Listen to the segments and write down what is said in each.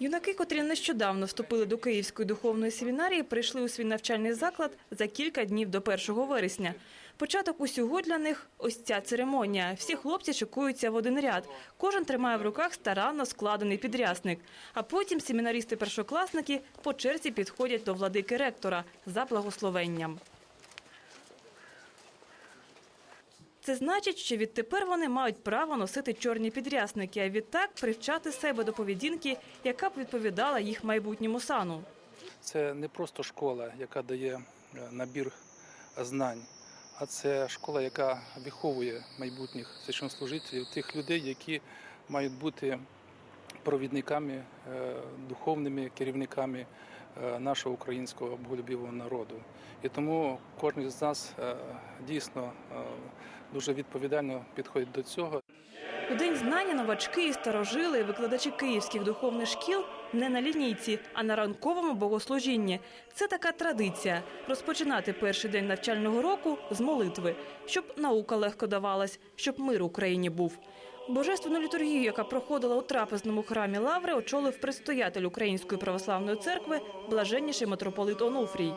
Юнаки, котрі нещодавно вступили до Київської духовної семінарії, прийшли у свій навчальний заклад за кілька днів до 1 вересня. Початок усього для них – ось ця церемонія. Всі хлопці шикуються в один ряд. Кожен тримає в руках старанно складений підрясник. А потім семінаристи-першокласники по черзі підходять до владики ректора за благословенням. Це значить, що відтепер вони мають право носити чорні підрясники, а відтак привчати себе до поведінки, яка б відповідала їх майбутньому сану. Це не просто школа, яка дає е, набір знань, а це школа, яка виховує майбутніх священнослужителів, тих людей, які мають бути провідниками, е, духовними керівниками нашого українського боголюбивого народу. І тому кожен з нас е, дійсно е, дуже відповідально підходить до цього. У День знання новачки і старожили, викладачі київських духовних шкіл не на лінійці, а на ранковому богослужінні. Це така традиція – розпочинати перший день навчального року з молитви, щоб наука легко давалась, щоб мир Україні був. Божественну літургію, яка проходила у трапезному храмі Лаври, очолив предстоятель Української православної церкви блаженніший митрополит Онуфрій.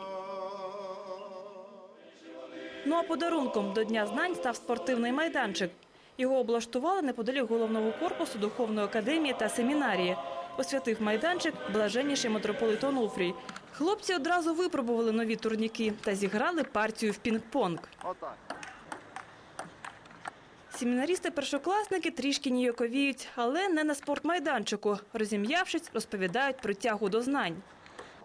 Ну а подарунком до Дня знань став спортивний майданчик. Його облаштували неподалік головного корпусу Духовної академії та семінарії. Освятив майданчик блаженніший митрополит Онуфрій. Хлопці одразу випробували нові турніки та зіграли партію в пінг-понг. Семінаристи-першокласники трішки ніяковіють, але не на спортмайданчику. Розім'явшись, розповідають про тягу до знань.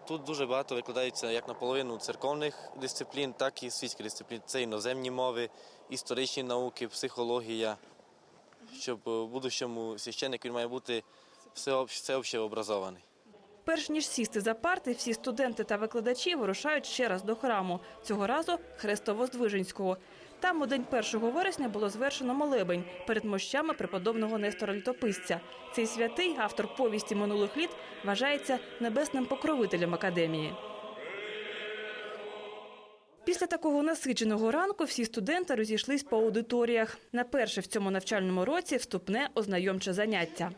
Тут дуже багато викладається як наполовину церковних дисциплін, так і світських дисциплін. Це іноземні мови, історичні науки, психологія. Щоб в будущому священник він має бути всеобще образований. Перш ніж сісти за парти, всі студенти та викладачі вирушають ще раз до храму. Цього разу Хрестово-Здвиженського. Там у день 1 вересня було звершено молебень перед мощами преподобного Нестора Літописця. Цей святий, автор повісті минулих літ, вважається небесним покровителем академії. Після такого насиченого ранку всі студенти розійшлись по аудиторіях. На перше в цьому навчальному році вступне ознайомче заняття.